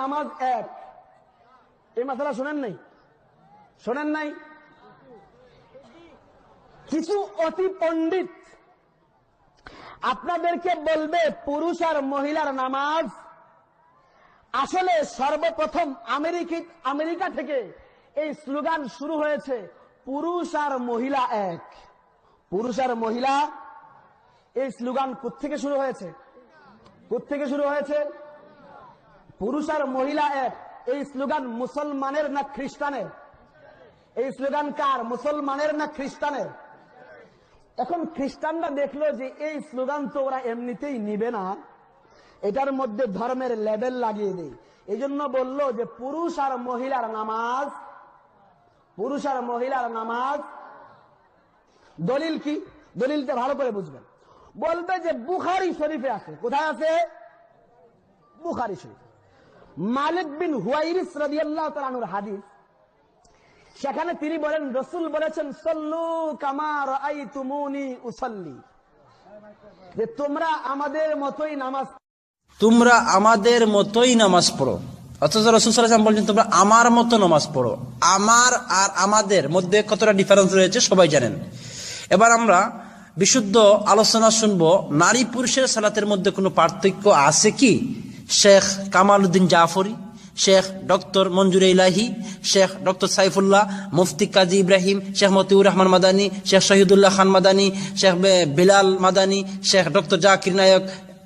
নামাজ এক। এই মাসালা শোনেন নাই? শোনেন নাই? কিছু অতি পণ্ডিত আপনাদেরকে বলবে, পুরুষ আর মহিলার নামাজ আসলে সর্বপ্রথম আমেরিকি, আমেরিকা থেকে এই স্লোগান শুরু হয়েছে, পুরুষ আর মহিলা এক। পুরুষ আর মহিলা, এই স্লোগান থেকে শুরু হয়েছে? থেকে শুরু হয়েছে? পুরুষ আর মহিলা এক। এই স্লোগান মুসলমানের না খ্রিস্টানের? এই স্লোগান কার? মুসলমানের না খ্রিস্টানের? এখন খ্রিস্টানরা দেখল যে এই স্লোগান তো ওরা এমনিতেই নিবে না। এটার মধ্যে ধর্মের লেভেল লাগিয়ে দেয়। এই জন্য বলল যে পুরুষ আর মহিলার নামাজ, পুরুষ আর মহিলার নামাজ, দলিল কি? দলিলটা ভালো করে বুঝবেন। বলবে যে বুখারি শরীফে আছে। কোথায় আছে? বুখারি শরীফ। মালিক বিন হুয়াইরিস রাদিয়াল্লাহু হাদিস, সেখানে তিনি বলেন, রসুল বলেছেন, সল্লু কামার আই তুমুনি উসল্লি। যে তোমরা আমাদের মতোই নামাজ তোমরা আমাদের মতোই নামাজ পড়ো। অথচ রসুল বলছেন, তোমরা আমার মতো নামাজ পড়ো। আমার আর আমাদের মধ্যে কতটা ডিফারেন্স রয়েছে সবাই জানেন। এবার আমরা বিশুদ্ধ আলোচনা শুনব নারী পুরুষের সালাতের মধ্যে কোনো পার্থক্য আছে কি? শেখ কামাল উদ্দিন জাফরি, শেখ ডক্টর মঞ্জুর ইলাহি, শেখ ডক্টর সাইফুল্লাহ, মুফতি কাজী ইব্রাহিম, শেখ মতিউর রহমান মাদানী, শেখ শহীদুল্লাহ খান মাদানী, শেখ বিলাল মাদানী, শেখ ডক্টর জাকির নায়ক,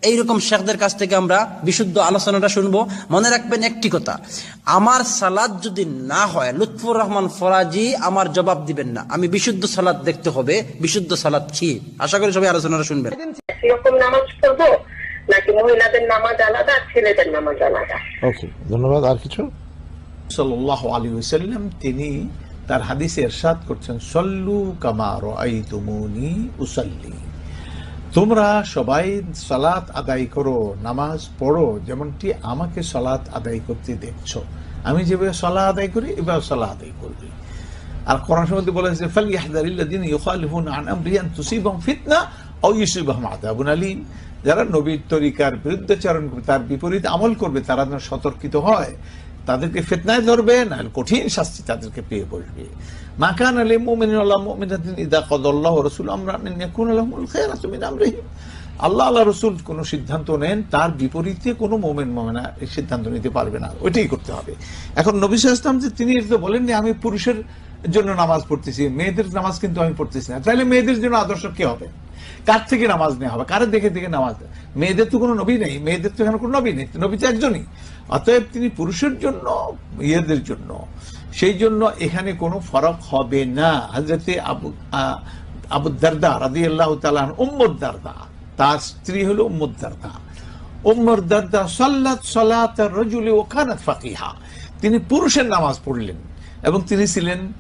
এইরকম শেখদের কাছ থেকে আমরা বিশুদ্ধ আলোচনাটা শুনব। মনে রাখবেন একটি কথা, আমার সালাদ যদি না হয়, লুৎফুর রহমান ফরাজি আমার জবাব দিবেন না। আমি বিশুদ্ধ সালাদ দেখতে হবে, বিশুদ্ধ সালাদ কি? আশা করি সবাই আলোচনাটা শুনবেন। নামাজ নাকি মহিলাদের নামাজ আলাদা আর ছেলেদের নামাজ আলাদা? ওকে ধন্যবাদ আর কিছু? সাল্লাহ আলী ওসাল্লাম তিনি তার হাদিসে এরশাদ করছেন সল্লু কামার আই তুমুনি উসাল্লি। তোমরা সবাই সালাত আদায় করো নামাজ পড়ো যেমনটি আমাকে সালাত আদায় করতে দেখছ। আমি যেভাবে সলা আদায় করি এভাবে সলা আদায় করবে। আর কোরআন মধ্যে বলেছে ফাল ইয়াহদারিল্লাযিন ইউখালিফুন আন তুসিবাহুম ফিতনা আও ইউসিবাহুম আযাবুন আলীম। যারা নবীর তরিকার বিরুদ্ধাচরণ করবে, তার বিপরীত আমল করবে, তারা যেন সতর্কিত হয়, তাদেরকে ফিতনায় ধরবে, না কঠিন শাস্তি তাদেরকে পেয়ে বসবে। মাকান আলী মুমিনাতিন ইদা কদাল্লাহু খায়রাতু মিন আমরিহিম আল্লাহ আল্লাহ রসুল কোন সিদ্ধান্ত নেন, তার বিপরীতে কোনো মোমেন মোমেনা সিদ্ধান্ত নিতে পারবে না। ওইটাই করতে হবে। এখন নবী সাল্লাল্লাহু যে তিনি এটা বলেননি আমি পুরুষের জন্য নামাজ পড়তেছি, মেয়েদের নামাজ কিন্তু আমি পড়তেছি না। তাহলে মেয়েদের জন্য আদর্শ কে হবে? কার থেকে নামাজ নেওয়া হবে? কারে দেখে দেখে নামাজ মেয়েদের তো কোনো নবী নেই। মেয়েদের তো এখানে কোনো নবী নেই। নবী তো একজনই। অতএব তিনি পুরুষের জন্য ইয়েদের জন্য। সেই জন্য এখানে কোনো ফরক হবে না। হাজরতে আবু আহ, আবু দারদা রাদি আল্লাহ তালান উম্মদ দারদা। তার স্ত্রী হলো উম্মদ দারদা। উম্মর দারদা সাল্লাত সালাত রজুলি ওখানাত ফাকিহা। তিনি পুরুষের নামাজ পড়লেন এবং তিনি ছিলেন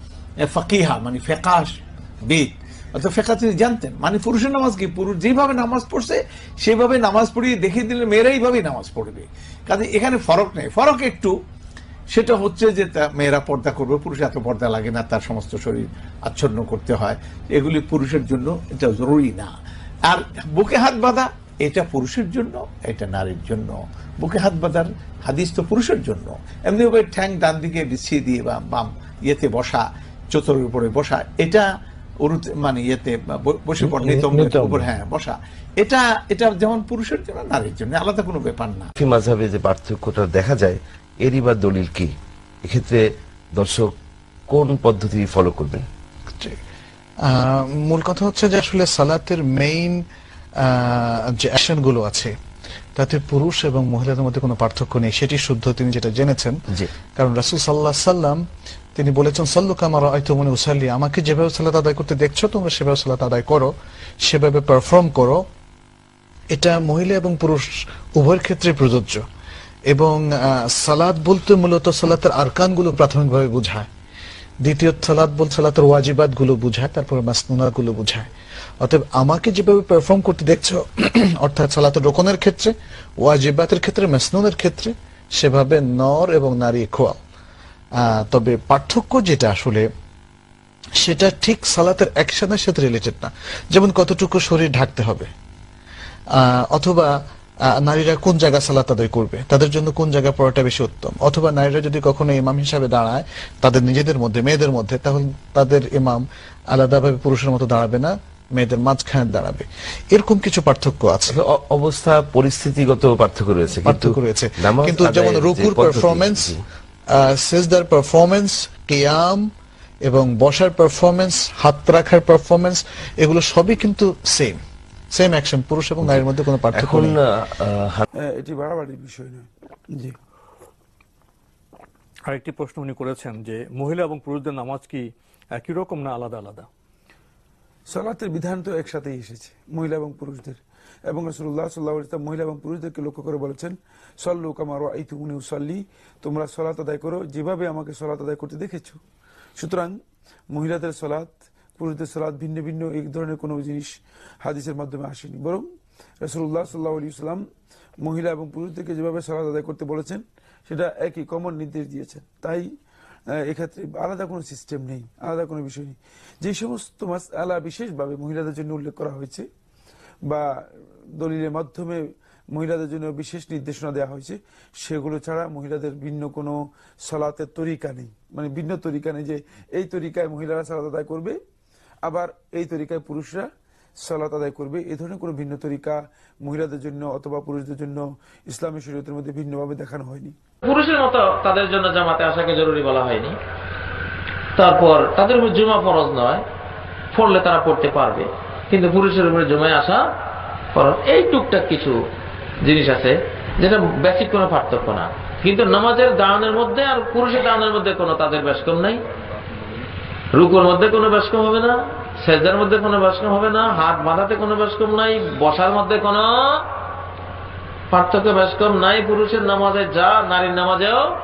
ফাকিহা মানে ফেকাশ বেদ অর্থাৎ ফেকা তিনি জানতেন। মানে পুরুষের নামাজ কি? পুরুষ যেভাবে নামাজ পড়ছে সেভাবে নামাজ পড়িয়ে দেখিয়ে দিলে মেয়েরা এইভাবেই নামাজ পড়বে। কাজে এখানে ফরক নেই। ফরক একটু, সেটা হচ্ছে যে মেয়েরা পর্দা করবে পুরুষ এত পর্দা লাগে না, তার সমস্ত শরীর আচ্ছন্ন করতে হয়। এগুলি পুরুষের জন্য এটা জরুরি না। আর বুকে হাত বাঁধা, এটা পুরুষের জন্য, এটা নারীর জন্য। বুকে হাত বাঁধার হাদিস তো পুরুষের জন্য। এমনি ভাবে ঠ্যাং ডান দিকে বিছিয়ে দিয়ে বা বাম ইয়েতে বসা চতুরের উপরে বসা, এটা উরুতে মানে ইয়েতে বসে পড় নিতম্বের উপর হ্যাঁ বসা। এটা এটা যেমন পুরুষের জন্য নারীর জন্য আলাদা কোনো ব্যাপার না। ফি মাঝাবে যে পার্থক্যটা দেখা যায় এরই বা দলিল কি? এক্ষেত্রে দর্শক কোন পদ্ধতি ফলো করবেন? আহ, মূল কথা হচ্ছে যে আসলে সালাতের মেইন যে অ্যাকশনগুলো আছে তাতে পুরুষ এবং মহিলাদের মধ্যে কোনো পার্থক্য নেই। সেটি শুদ্ধ তিনি যেটা জেনেছেন। জি। কারণ রাসুল সাল্লাহ সাল্লাম তিনি বলেছেন সল্লু কামার আয়তমনে উসাল্লি। আমাকে যেভাবে সালাত আদায় করতে দেখছ তোমরা সেভাবে সালাত আদায় করো সেভাবে পারফর্ম করো। এটা মহিলা এবং পুরুষ উভয়ের ক্ষেত্রে প্রযোজ্য। এবং সালাদ বলতে মূলত সালাতের আরকানগুলো প্রাথমিকভাবে বোঝায়। দ্বিতীয় সালাদ বল সালাতের ওয়াজিবাতগুলো বুঝায় তারপরে মাসনুনাতগুলো বুঝায়। অতএব আমাকে যেভাবে পারফর্ম করতে দেখছ অর্থাৎ সালাতের রোকনের ক্ষেত্রে ওয়াজিবাতের ক্ষেত্রে মাসনুনের ক্ষেত্রে সেভাবে নর এবং নারী আহ, তবে পার্থক্য যেটা আসলে সেটা ঠিক সালাতের অ্যাকশনের সাথে রিলেটেড না। যেমন কতটুকু শরীর ঢাকতে হবে অথবা নারীরা কোন জায়গায় সালাত আদায় করবে তাদের জন্য কোন জায়গায় পড়াটা বেশি উত্তম? অথবা নারীরা যদি কখনো ইমাম হিসাবে দাঁড়ায় তাদের নিজেদের মধ্যে মেয়েদের মধ্যে তাহলে তাদের ইমাম আলাদাভাবে পুরুষের মতো দাঁড়াবে না মেয়েদের মাঝখানে দাঁড়াবে। এরকম কিছু পার্থক্য আছে। অবস্থা পরিস্থিতিগত পার্থক্য রয়েছে পার্থক্য রয়েছে। কিন্তু যেমন রুকুর পারফরমেন্স। সেজদার পারফরমেন্স কিয়াম এবং বসার পারফরমেন্স হাত রাখার পারফরমেন্স এগুলো সবই কিন্তু সেম সেম অ্যাকশন পুরুষ এবং নারীর মধ্যে কোনো পার্থক্য এখন নেই। আহ, এটি বাড়াবাড়ির বিষয় নয় জি। আরেকটি প্রশ্ন উনি করেছেন যে মহিলা এবং পুরুষদের নামাজ কি একই রকম না আলাদা আলাদা? সালাতের বিধান তো একসাথেই এসেছে মহিলা এবং পুরুষদের। এবং রসুল্লাহ সাল্লাহ ইসলাম মহিলা এবং পুরুষদেরকে লক্ষ্য করে বলেছেন, সল্লু কামার এই তুমনি উসাল্লি তোমরা সলাত আদায় করো যেভাবে আমাকে সলাত আদায় করতে দেখেছ। সুতরাং মহিলাদের সলাৎ পুরুষদের সলাৎ ভিন্ন ভিন্ন এই ধরনের কোনো জিনিস হাদিসের মাধ্যমে আসেনি। বরং রসুল্লাহ সাল্লাহ আলী ইসলাম মহিলা এবং পুরুষদেরকে যেভাবে সলাৎ আদায় করতে বলেছেন, সেটা একই কমন নির্দেশ দিয়েছেন। তাই এক্ষেত্রে আলাদা কোনো সিস্টেম নেই, আলাদা কোনো বিষয় নেই। যে সমস্ত মাস আলা বিশেষভাবে মহিলাদের জন্য উল্লেখ করা হয়েছে বা দলিলের মাধ্যমে মহিলাদের জন্য বিশেষ নির্দেশনা দেওয়া হয়েছে। সেগুলো ছাড়া মহিলাদের ভিন্ন কোনো সলাতের তরিকা নেই। মানে ভিন্ন তরিকা নেই যে এই তরিকায় মহিলারা সালাত আদায় করবে, আবার এই তরিকায় পুরুষরা সালাত আদায় করবে। এই ধরনের কোনো ভিন্ন তরিকা মহিলাদের জন্য অথবা পুরুষদের জন্য ইসলামী শরীয়তের মধ্যে ভিন্নভাবে দেখানো হয়নি। পুরুষের মতো তাদের জন্য জামাতে আসাকে জরুরি বলা হয়নি। তারপর তাদের উপর জুমা ফরজ নয়, পড়লে তারা পড়তে পারবে। কিন্তু পুরুষের উপরে জমায় আসা ফরজ, এই টুকটাক কিছু জিনিস আছে যেটা বেসিক কোনো পার্থক্য না। কিন্তু নামাজের দানের মধ্যে আর পুরুষের দানের মধ্যে কোনো তাদের ব্যাসকম নাই। রুকুর মধ্যে কোনো ব্যাসকম হবে না, সেজদার মধ্যে কোনো ব্যাসকম হবে না, হাত বাঁধাতে কোনো ব্যাসকম নাই, বসার মধ্যে কোনো পার্থক্য বেশ কম নাই। পুরুষের নামাজে যা, নারীর নামাজেও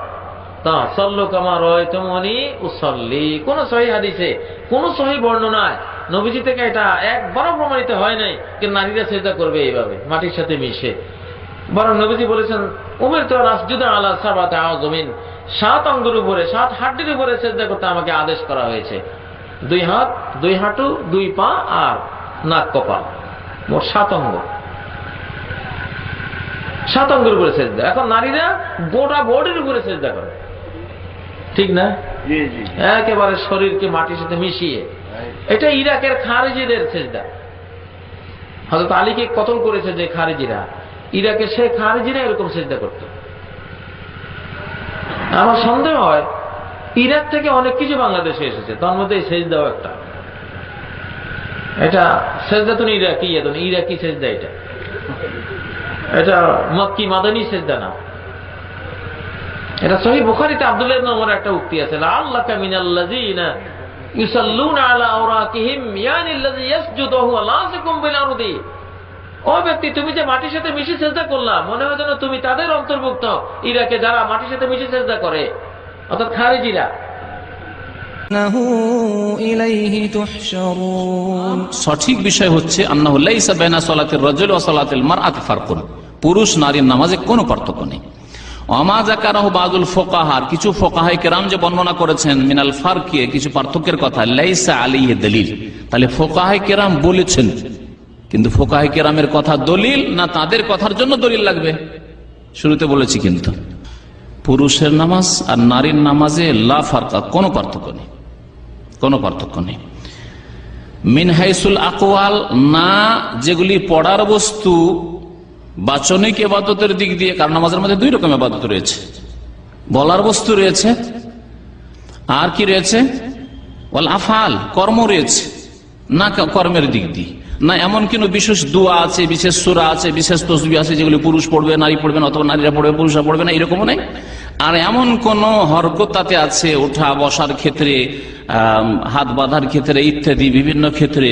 তা। সল্লু কামা রয় তেমনি উসল্লি। কোন সহি হাদিসে, কোন সহি বর্ণনায় নবীজি থেকে এটা একবারও প্রমাণিত হয় নাই যে নারীরা চেষ্টা করবে এইভাবে মাটির সাথে মিশে। বরং নবীজি বলেছেন উমের তো রাসজুদা আল্লাহ সাবাতে জমিন সাত অঙ্গের উপরে সাত হাড্ডির উপরে চেষ্টা করতে আমাকে আদেশ করা হয়েছে। দুই হাত দুই হাঁটু দুই পা আর নাক কপাল মোট সাত অঙ্গ। সাত অঙ্গের উপরে সেজদা। এখন নারীরা গোটা বডির উপরে সেজদা করে। ঠিক না? একেবারে শরীরকে মাটির সাথে মিশিয়ে। এটা ইরাকের খারেজিদের সেজদা। হয়তো আলীকে কতল করেছে যে খারেজিরা? ইরাকের সে খারেজিরা এরকম সেজদা করত। আমার সন্দেহ হয়, ইরাক থেকে অনেক কিছু বাংলাদেশে এসেছে, তার মধ্যে এই সেজদাও একটা। এটা সেজদা তো ইরাকি এখন ইরাকি সেজদা এটা। এটা মক্কি মাদানী সেজদা না। এটা সহি বুখারীতে আব্দুল্লাহ ইবনে একটা উক্তি আছে আল্লাহ কামিনাল্লাযিনা ইউসাল্লুনা আলা আওরাকিহিম ইয়ানি আল্লাযী ইয়াসজুদু হুয়া লাযিকুম বিল আরদি। ও ব্যক্তি তুমি যে মাটির সাথে মিশে সেজদা করলা মনে হয় যেন তুমি তাদের অন্তর্ভুক্ত। ইরাকে যারা মাটির সাথে মিশে সেজদা করে অর্থাৎ খারেজিরা। সঠিক বিষয় হচ্ছে আন্নাহু লাইসা বাইনা সালাতির রাজুল ওয়া সালাতিল মারআতি ফারকুন। পুরুষ নারীর নামাজে কোনো পার্থক্য নেই। ফুকাহার কিছু ফুকাহায়ে কেরাম যে বর্ণনা করেছেন, মিনাল কিছু পার্থক্যের কথা দলিল। তাহলে ফুকাহায়ে কেরাম বলেছেন, কিন্তু ফুকাহায়ে কেরামের কথা দলিল না তাদের কথার জন্য দলিল লাগবে? শুরুতে বলেছি কিন্তু। পুরুষের নামাজ আর নারীর নামাজে লা ফারকা, কোনো পার্থক্য নেই। কোনো পার্থক্য নেই। মিনহাইসুল আকওয়াল, না যেগুলি পড়ার বস্তু বাচনিক এবাদতের দিক দিয়ে, কারণ নামাজের মধ্যে দুই রকম এবাদত রয়েছে। বলার বস্তু রয়েছে, আর কি রয়েছে? বল আফাল, কর্ম রয়েছে, না কর্মের দিক দিয়ে। না এমন কোন বিশেষ দুয়া আছে, বিশেষ সুরা আছে, বিশেষ তসবি আছে, যেগুলি পুরুষ পড়বে, নারী পড়বে না, অথবা নারীরা পড়বে, পুরুষরা পড়বে না, এরকমও নেই। আর এমন কোন হরকত তাতে আছে ওঠা বসার ক্ষেত্রে হাত বাঁধার ক্ষেত্রে ইত্যাদি বিভিন্ন ক্ষেত্রে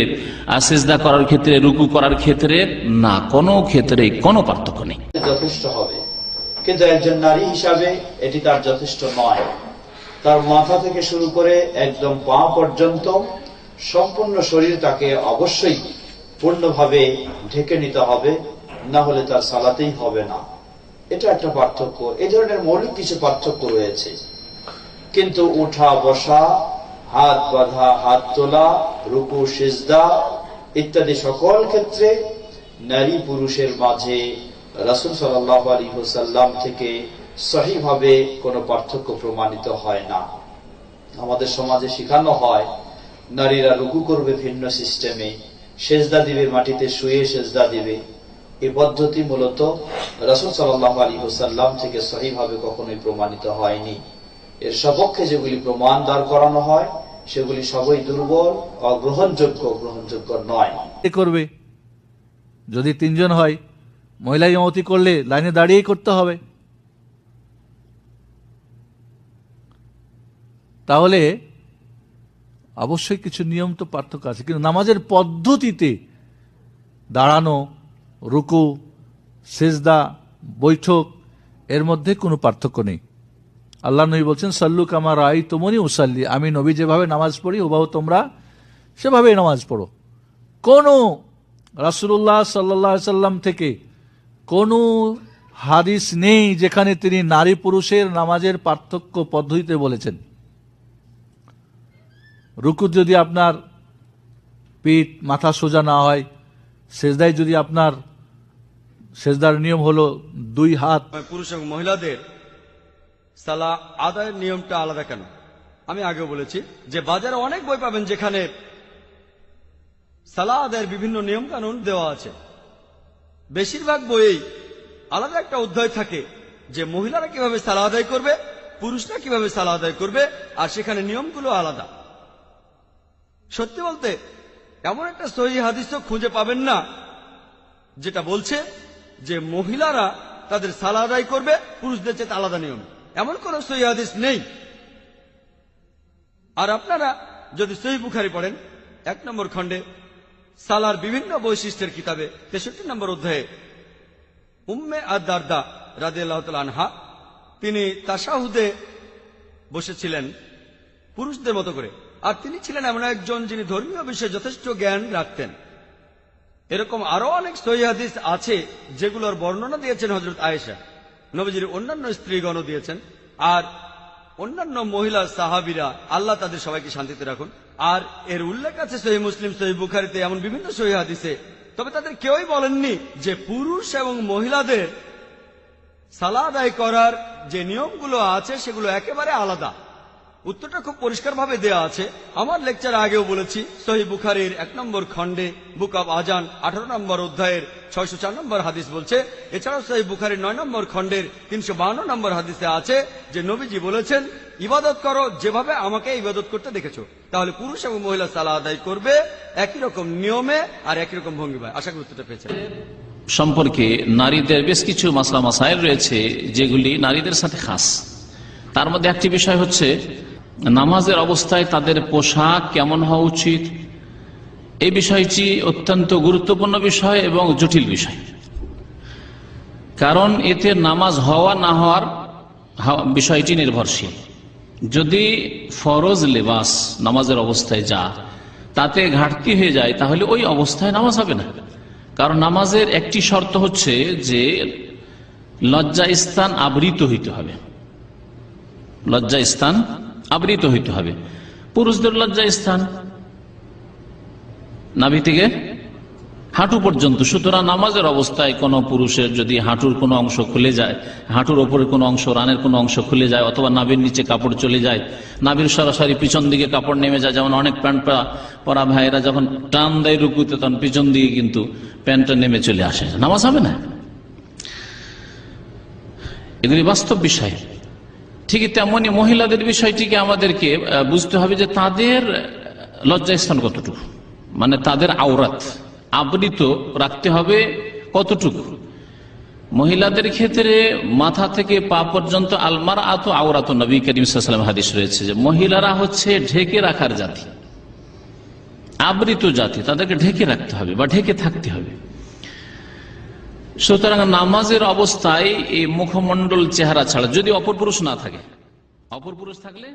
সেজদা করার ক্ষেত্রে, রুকু করার ক্ষেত্রে? না, কোনো ক্ষেত্রে কোনো পার্থক্য নেই। যথেষ্ট হবে। কিন্তু একজন নারী হিসাবে এটি তার যথেষ্ট নয়। তার মাথা থেকে শুরু করে একদম পা পর্যন্ত সম্পূর্ণ শরীর তাকে অবশ্যই পূর্ণভাবে ঢেকে নিতে হবে, না হলে তার সালাতেই হবে না। এটা একটা পার্থক্য। এই ধরনের মৌলিক কিছু পার্থক্য রয়েছে। কিন্তু উঠা, বসা, হাত বাঁধা, হাত তোলা, রুকু, সিজদা ইত্যাদি সকল ক্ষেত্রে নারী পুরুষের মাঝে রাসুল সাল্লাহ আলী হুসাল্লাম থেকে সহিভাবে কোনো পার্থক্য প্রমাণিত হয় না। আমাদের সমাজে শেখানো হয়, নারীরা রুকু করবে ভিন্ন সিস্টেমে, সেজদা দিবে মাটিতে, শুয়ে সেজদা দিবে। এই পদ্ধতি মূলত রাসুল সাল্লাহ আলী থেকে সহিভাবে কখনোই প্রমাণিত হয়নি। এর সপক্ষে যেগুলি প্রমাণ দাঁড় করানো হয়, সেগুলি সবই দুর্বল, অগ্রহণযোগ্য, গ্রহণযোগ্য নয়। করবে। যদি তিনজন হয়, মহিলা ইমামতি করলে লাইনে দাঁড়িয়েই করতে হবে। তাহলে অবশ্যই কিছু নিয়ম তো পার্থক্য আছে, কিন্তু নামাজের পদ্ধতিতে দাঁড়ানো রুকু, সেজদা, বৈঠক, এর মধ্যে কোনো পার্থক্য নেই। আল্লাহ নবী বলছেন, সাল্লু কামার আই তোমনি উসাল্লি। আমি নবী যেভাবে নামাজ পড়ি ওবাহ তোমরা সেভাবেই নামাজ পড়ো। কোনো রাসুল্লাহ সাল্লাহ সাল্লাম থেকে কোনো হাদিস নেই যেখানে তিনি নারী পুরুষের নামাজের পার্থক্য পদ্ধতিতে বলেছেন। রুকুত যদি আপনার পিঠ, মাথা সোজা না হয় সেজদায় যদি আপনার সেজদার নিয়ম হলো দুই হাত পুরুষ এবং মহিলাদের সালা আদায়ের নিয়মটা আলাদা কেন? আমি আগেও বলেছি যে বাজারে অনেক বই পাবেন যেখানে সালা আদায়ের বিভিন্ন নিয়ম কানুন দেওয়া আছে। বেশিরভাগ বইয়েই আলাদা একটা অধ্যায় থাকে যে মহিলারা কীভাবে সালা আদায় করবে, পুরুষরা কীভাবে সালা আদায় করবে, আর সেখানে নিয়মগুলো আলাদা। সত্যি বলতে এমন একটা সহি হাদিস তো খুঁজে পাবেন না, যেটা বলছে যে মহিলারা তাদের সালা আদায় করবে, পুরুষদের চেয়ে আলাদা নিয়ম। এমন কোন সহি হাদিস নেই। আর আপনারা যদি সহি বুখারি পড়েন, এক নম্বর খণ্ডে সালার বিভিন্ন বৈশিষ্ট্যের কিতাবে তেষট্টি নম্বর অধ্যায়ে উম্মে আদারদা রাদে আনহা, তিনি তাসাহুদে বসেছিলেন পুরুষদের মতো করে। আর তিনি ছিলেন এমন একজন যিনি ধর্মীয় বিষয়ে যথেষ্ট জ্ঞান রাখতেন। এরকম আরও অনেক সহি হাদিস আছে যেগুলোর বর্ণনা দিয়েছেন হজরত আয়েশা। নবীজির অন্যান্য স্ত্রীগণও দিয়েছেন। আর অন্যান্য মহিলা সাহাবিরা, আল্লাহ তাদের সবাইকে শান্তিতে রাখুন। আর এর উল্লেখ আছে সহি মুসলিম, সহি বুখারিতে এমন বিভিন্ন সহি হাদিসে। তবে তাদের কেউই বলেননি যে পুরুষ এবং মহিলাদের সালা আদায় করার যে নিয়মগুলো আছে সেগুলো একেবারে আলাদা। উত্তরটা খুব পরিষ্কারভাবে দেয়া আছে। আমার লেকচার আগেও বলেছি, সহি বুখারির এক নম্বর খণ্ডে, বুক অব আজান আঠারো নম্বর অধ্যায়ের ছয়শো চার নম্বর হাদিস বলছে, এছাড়াও সহি বুখারির নয় নম্বর খণ্ডের তিনশো বান্ন নম্বর হাদিসে আছে যে নবীজি বলেছেন, ইবাদত করো যেভাবে আমাকে ইবাদত করতে দেখেছ, তাহলে পুরুষ এবং মহিলা সালা আদায় করবে একই রকম নিয়মে আর একই রকম ভঙ্গিমায়। আশা করি উত্তরটা পেয়েছেন। সম্পর্কে নারীদের বেশ কিছু মাসলা মাসাইল রয়েছে, যেগুলি নারীদের সাথে খাস। তার মধ্যে একটি বিষয় হচ্ছে নামাজের অবস্থায় তাদের পোশাক কেমন হওয়া উচিত? এই বিষয়টি অত্যন্ত গুরুত্বপূর্ণ বিষয় এবং জটিল বিষয়। কারণ এতে নামাজ হওয়া না হওয়ার বিষয়টি নির্ভরশীল। যদি ফরজ লেবাস নামাজের অবস্থায় যা তাতে ঘাটতি হয়ে যায়, তাহলে ওই অবস্থায় নামাজ হবে না। কারণ নামাজের একটি শর্ত হচ্ছে যে লজ্জা স্থান আবৃত হইতে হবে। লজ্জা স্থান আবৃত হইতে হবে। পুরুষদের লজ্জা স্থান। নাভি থেকে হাঁটু পর্যন্ত। সুতরাং নামাজের অবস্থায় কোন পুরুষের যদি হাঁটুর কোনো অংশ খুলে যায়, হাঁটুর ওপরে কোনো অংশ, রানের কোনো অংশ খুলে যায়, অথবা নাবির নিচে কাপড় চলে যায় নাবির সরাসরি পিছন দিকে কাপড় নেমে যায়, যেমন অনেক প্যান্ট পরা ভাইয়েরা যখন টান দেয় রুকুতে, তখন পিছন দিকে কিন্তু প্যান্টটা নেমে চলে আসে। নামাজ হবে না? এগুলি বাস্তব বিষয়। ঠিকই তেমনি মহিলাদের বিষয়টিকে আমাদেরকে বুঝতে হবে যে তাদের লজ্জাস্থান কতটুকু? মানে তাদের আওরাত, আবৃত রাখতে হবে কতটুকু? মহিলাদের ক্ষেত্রে মাথা থেকে পা পর্যন্ত আলমার আত আওরাত নবী করিম সাল্লাম হাদিস রয়েছে যে মহিলারা হচ্ছে ঢেকে রাখার জাতি, আবৃত জাতি, তাদেরকে ঢেকে রাখতে হবে বা ঢেকে থাকতে হবে। সুতরাং নামাজের অবস্থায় এই মুখমণ্ডল চেহারা ছাড়া যদি অপর পুরুষ না থাকে, অপর পুরুষ থাকলে